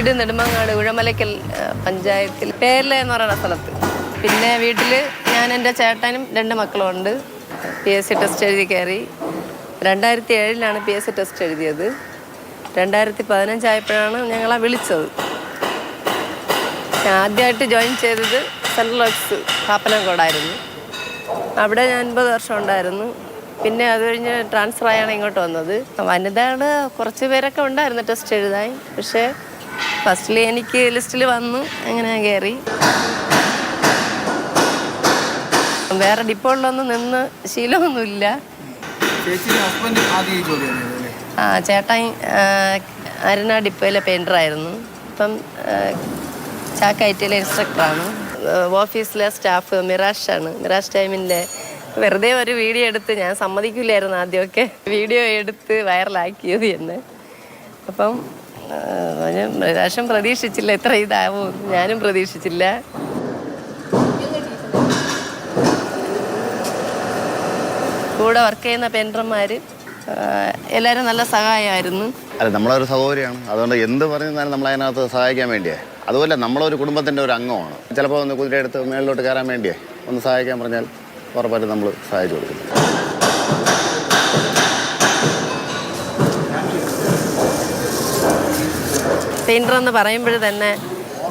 വീട് നെടുമങ്ങാട് ഉഴമലയ്ക്കൽ പഞ്ചായത്തിൽ. പേരല എന്ന് പറയുന്ന സ്ഥലത്ത്. പിന്നെ വീട്ടിൽ ഞാൻ എന്റെ ചേട്ടനും രണ്ട് മക്കളും ഉണ്ട്. പി എസ് സി ടെസ്റ്റ് എഴുതി കയറി. രണ്ടായിരത്തി ഏഴിലാണ് പി എസ് സി ടെസ്റ്റ് എഴുതിയത്. രണ്ടായിരത്തി പതിനഞ്ചായപ്പോഴാണ് ഞങ്ങളെ വിളിച്ചത്. ഞാൻ ആദ്യമായിട്ട് ജോയിൻ ചെയ്തത് സെൻട്രൽ ഓഫീസ് കാപ്പനംകോടായിരുന്നു അവിടെ ഞാൻ അൻപത് വർഷം ഉണ്ടായിരുന്നു. പിന്നെ അത് കഴിഞ്ഞ് ട്രാൻസ്ഫർ ആയാണ് ഇങ്ങോട്ട് വന്നത്. വനിതകൾ കുറച്ച് പേരൊക്കെ ഉണ്ടായിരുന്നു ടെസ്റ്റ് എഴുതാൻ. പക്ഷേ ഫസ്റ്റിൽ എനിക്ക് ലിസ്റ്റിൽ വന്നു അങ്ങനെ കയറി വേറെ ഡിപ്പോളിലൊന്നും നിന്ന് ശീലമൊന്നുമില്ല. ആ ചേട്ടായി അരുണ ഡിപ്പോയിലെ പെയിന്ററായിരുന്നു ഇപ്പം ചാക്കയറ്റിയിലെ ഇൻസ്ട്രക്ടറാണ് ഓഫീസിലെ സ്റ്റാഫ് മിറാഷാണ്. മിറാഷ് ടൈമിന്റെ വെറുതെ ഒരു വീഡിയോ എടുത്ത് ഞാൻ സമ്മതിക്കില്ലായിരുന്നു ആദ്യമൊക്കെ. വീഡിയോ എടുത്ത് വൈറലാക്കിയത് എന്ന്. അപ്പം ഞാൻ പ്രതീക്ഷിച്ചില്ല. ഇത്ര ഇതാവും? ഞാനും പ്രതീക്ഷിച്ചില്ല. കൂടെ വർക്ക് ചെയ്യുന്ന പെൻഡർമാർ എല്ലാവരും നല്ല സഹായമായിരുന്നു. അല്ല നമ്മളൊരു സഹോദരിയാണ്. അതുകൊണ്ട് എന്ത് പറഞ്ഞാലും നമ്മൾ അതിനകത്ത് സഹായിക്കാൻ വേണ്ടിയേ. അതുപോലെ നമ്മളൊരു കുടുംബത്തിന്റെ ഒരു അംഗമാണ്. ചിലപ്പോൾ ഒന്ന് കുതിരയെടുത്ത് മേളിലോട്ട് കയറാൻ വേണ്ടിയേ. ഒന്ന് സഹായിക്കാൻ പറഞ്ഞാൽ ഉറപ്പായിട്ടും നമ്മൾ സഹായിച്ചു കൊടുക്കും. പെയിന്റർ എന്ന് പറയുമ്പോൾ തന്നെ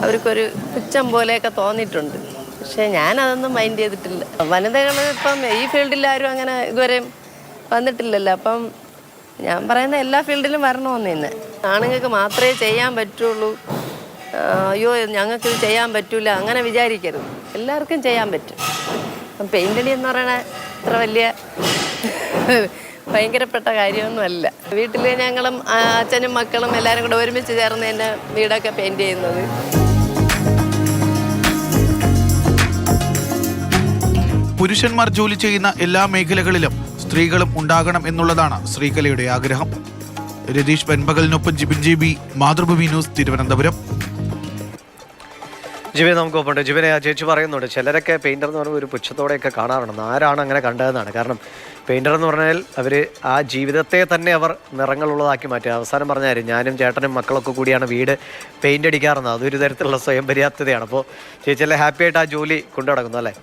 അവർക്കൊരു പുച്ഛം പോലെയൊക്കെ തോന്നിയിട്ടുണ്ട്. പക്ഷേ ഞാനതൊന്നും മൈൻഡ് ചെയ്തിട്ടില്ല. വനിതകൾ ഇപ്പം ഈ ഫീൽഡിൽ ആരും അങ്ങനെ ഇതുവരെ വന്നിട്ടില്ലല്ലോ. അപ്പം ഞാൻ പറയുന്ന എല്ലാ ഫീൽഡിലും വരണമെന്ന് ഇന്ന്. ആണുങ്ങൾക്ക് മാത്രമേ ചെയ്യാൻ പറ്റുള്ളൂ. അയ്യോ ഞങ്ങൾക്കിത് ചെയ്യാൻ പറ്റൂല. അങ്ങനെ വിചാരിക്കരുത്. എല്ലാവർക്കും ചെയ്യാൻ പറ്റും. പെയിന്റടി എന്ന് പറയണ അത്ര വലിയ ഭയങ്കരപ്പെട്ട കാര്യമൊന്നുമല്ല. വീട്ടിൽ ഞങ്ങളും അച്ഛനും മക്കളും എല്ലാവരും കൂടെ ഒരുമിച്ച് ചേർന്ന് തന്നെ വീടൊക്കെ പെയിന്റ് ചെയ്യുന്നത്. പുരുഷന്മാർ ജോലി ചെയ്യുന്ന എല്ലാ മേഖലകളിലും സ്ത്രീകളും ഉണ്ടാകണം എന്നുള്ളതാണ് ശ്രീകലയുടെ ആഗ്രഹം. Ratheesh പെൻപകലിനൊപ്പം Jibin G B Mathrubhumi news Thiruvananthapuram. ജിബിനെ നമുക്ക് ഒപ്പമുണ്ട് ജിബിനെ ആ ചേച്ചി പറയുന്നുണ്ട്. ചിലരൊക്കെ പെയിന്റർ എന്ന് പറയുമ്പോൾ ഒരു പുച്ഛത്തോടെയൊക്കെ കാണാറുണ്ട്. ആരാണ് അങ്ങനെ കണ്ടതെന്നാണ്. കാരണം പെയിന്റർ എന്ന് പറഞ്ഞാൽ അവർ ആ ജീവിതത്തെ തന്നെ അവർ നിറങ്ങളുള്ളതാക്കി മാറ്റുക അവസാനം പറഞ്ഞ കാര്യം ഞാനും ചേട്ടനും മക്കളൊക്കെ കൂടിയാണ് വീട് പെയിന്റ് അടിക്കാറുന്നത്. അതൊരു തരത്തിലുള്ള സ്വയം പര്യാപ്തതയാണ് അപ്പോൾ ചേച്ചി എല്ലാം ഹാപ്പി ആയിട്ട് ആ ജോലി കൊണ്ടു നടക്കുന്നു അല്ലേ?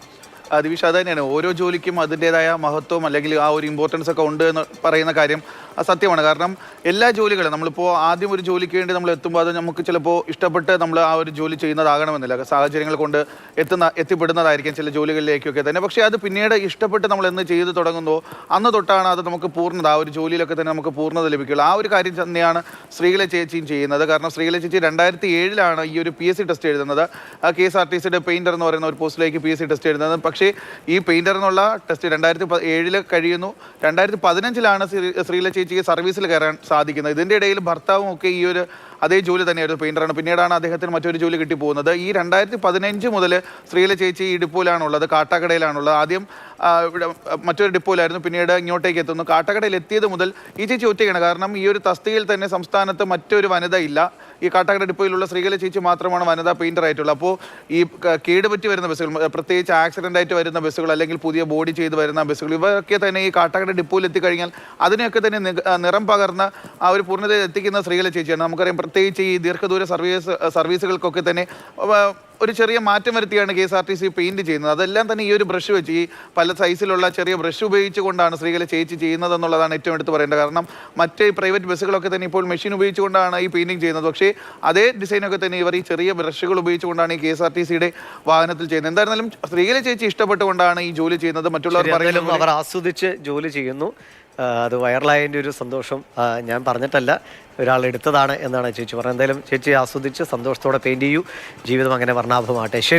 ദിവിഷ അത് തന്നെയാണ്. ഓരോ ജോലിക്കും അതിന്റെതായ മഹത്വം അല്ലെങ്കിൽ ആ ഒരു ഇമ്പോർട്ടൻസ് ഒക്കെ ഉണ്ട് എന്ന് പറയുന്ന കാര്യം സത്യമാണ്. കാരണം എല്ലാ ജോലികളും നമ്മളിപ്പോൾ ആദ്യം ഒരു ജോലിക്ക് വേണ്ടി നമ്മൾ എത്തുമ്പോൾ അത് നമുക്ക് ചിലപ്പോൾ ഇഷ്ടപ്പെട്ട് നമ്മൾ ആ ഒരു ജോലി ചെയ്യുന്നതാകണമെന്നില്ല. സാഹചര്യങ്ങൾ കൊണ്ട് എത്തുന്ന എത്തിപ്പെടുന്നതായിരിക്കും ചില ജോലികളിലേക്കൊക്കെ തന്നെ. പക്ഷേ അത് പിന്നീട് ഇഷ്ടപ്പെട്ട് നമ്മൾ എന്ന് ചെയ്ത് തുടങ്ങുന്നോ അന്ന് തൊട്ടാണ് അത് നമുക്ക് പൂർണത ആ ഒരു ജോലിയിലൊക്കെ തന്നെ നമുക്ക് പൂർണത ലഭിക്കുള്ളൂ ആ ഒരു കാര്യം തന്നെയാണ് ശ്രീകളെ ചേച്ചിയും ചെയ്യുന്നത്. കാരണം ശ്രീകളെ ചേച്ചി രണ്ടായിരത്തി ഏഴിലാണ് ഈ ഒരു പി എസ് സി ടെസ്റ്റ് എഴുതുന്നത്. കെ എസ് ആർ ടി സിയുടെ പെയിന്റർ എന്ന് പറയുന്ന ഒരു പോസ്റ്റിലേക്ക് പി എസ് സി ടെസ്റ്റ് എഴുതുന്നത്. പക്ഷേ ഈ പെയിന്റർ എന്നുള്ള ടെസ്റ്റ് രണ്ടായിരത്തി ഏഴിൽ കഴിയുന്നു. രണ്ടായിരത്തി പതിനഞ്ചിലാണ് ശ്രീല ചേച്ചിക്ക് സർവീസിൽ കയറാൻ സാധിക്കുന്നത്. ഇതിന്റെ ഇടയിൽ ഭർത്താവും ഒക്കെ ഈ ഒരു അതേ ജോലി തന്നെയായിരുന്നു പെയിന്ററാണ് പിന്നീടാണ് അദ്ദേഹത്തിന് മറ്റൊരു ജോലി കിട്ടി പോകുന്നത് ഈ രണ്ടായിരത്തി പതിനഞ്ച് മുതൽ ശ്രീല ചേച്ചി ഈ ഡിപ്പോയിലാണുള്ളത് കാട്ടാക്കടയിലാണുള്ളത്. ആദ്യം മറ്റൊരു ഡിപ്പോയിലായിരുന്നു പിന്നീട് ഇങ്ങോട്ടേക്ക് എത്തുന്നു. കാട്ടാക്കടയിൽ എത്തിയത് മുതൽ ഈ ചേച്ചി ഒറ്റയ്ക്കാണ്. കാരണം ഈ ഒരു തസ്തികയിൽ തന്നെ സംസ്ഥാനത്ത് മറ്റൊരു വനിത ഇല്ല. ഈ കാട്ടാക്കട ഡിപ്പോയിലുള്ള ശ്രീകല ചേച്ചി മാത്രമാണ് വനിതാ പെയിന്റർ ആയിട്ടുള്ളത്. അപ്പോൾ ഈ കേടുപറ്റി വരുന്ന ബസ്സുകൾ പ്രത്യേകിച്ച് ആക്സിഡന്റ് ആയിട്ട് വരുന്ന ബസ്സുകൾ അല്ലെങ്കിൽ പുതിയ ബോഡി ചെയ്ത് വരുന്ന ബസ്സുകൾ ഇവയൊക്കെ തന്നെ ഈ കാട്ടാക്കട ഡിപ്പോയിൽ എത്തിക്കഴിഞ്ഞാൽ അതിനെയൊക്കെ തന്നെ നിറം പകർന്ന ആ ഒരു പൂർണതയിൽ എത്തിക്കുന്ന ശ്രീകല ചേച്ചിയാണ്. നമുക്കറിയാം പ്രത്യേകിച്ച് ഈ ദീർഘദൂര സർവീസ് സർവീസുകൾക്കൊക്കെ തന്നെ ഒരു ചെറിയ മാറ്റം വരുത്തിയാണ് K S R T C paint ചെയ്യുന്നത്. അതെല്ലാം തന്നെ ഈ ഒരു ബ്രഷ് വെച്ച് ഈ പല സൈസിലുള്ള ചെറിയ ബ്രഷ് ഉപയോഗിച്ചുകൊണ്ടാണ് സ്ത്രീകൾ ചേച്ചി ചെയ്യുന്നത് എന്നുള്ളതാണ് ഏറ്റവും എടുത്ത് പറയേണ്ടത്. കാരണം മറ്റ് പ്രൈവറ്റ് ബസ്സുകളൊക്കെ തന്നെ ഇപ്പോൾ മെഷീൻ ഉപയോഗിച്ചുകൊണ്ടാണ് ഈ പെയിന്റിങ് ചെയ്യുന്നത്. പക്ഷേ അതേ ഡിസൈനൊക്കെ തന്നെ ഇവർ ഈ ചെറിയ ബ്രഷുകൾ ഉപയോഗിച്ചുകൊണ്ടാണ് ഈ കെ എസ് ആർ ടി സിയുടെ വാഹനത്തിൽ ചെയ്യുന്നത്. എന്തായിരുന്നാലും സ്ത്രീകളെ ചേച്ചി ഇഷ്ടപ്പെട്ടുകൊണ്ടാണ് ഈ ജോലി ചെയ്യുന്നത്. മറ്റുള്ളവർ പറയുന്നത് അവർ ആസ്വദിച്ച് ജോലി ചെയ്യുന്നു. അത് വൈറലായതിന്റെ ഒരു സന്തോഷം ഞാൻ പറഞ്ഞിട്ടല്ല. ഒരാൾ എടുത്തതാണ് എന്നാണ് ചേച്ചി പറഞ്ഞത്. എന്തായാലും ചേച്ചി ആസ്വദിച്ച് സന്തോഷത്തോടെ പെയിന്റ് ചെയ്യൂ. ജീവിതം അങ്ങനെ വർണാഭമാകട്ടെ. ശരി.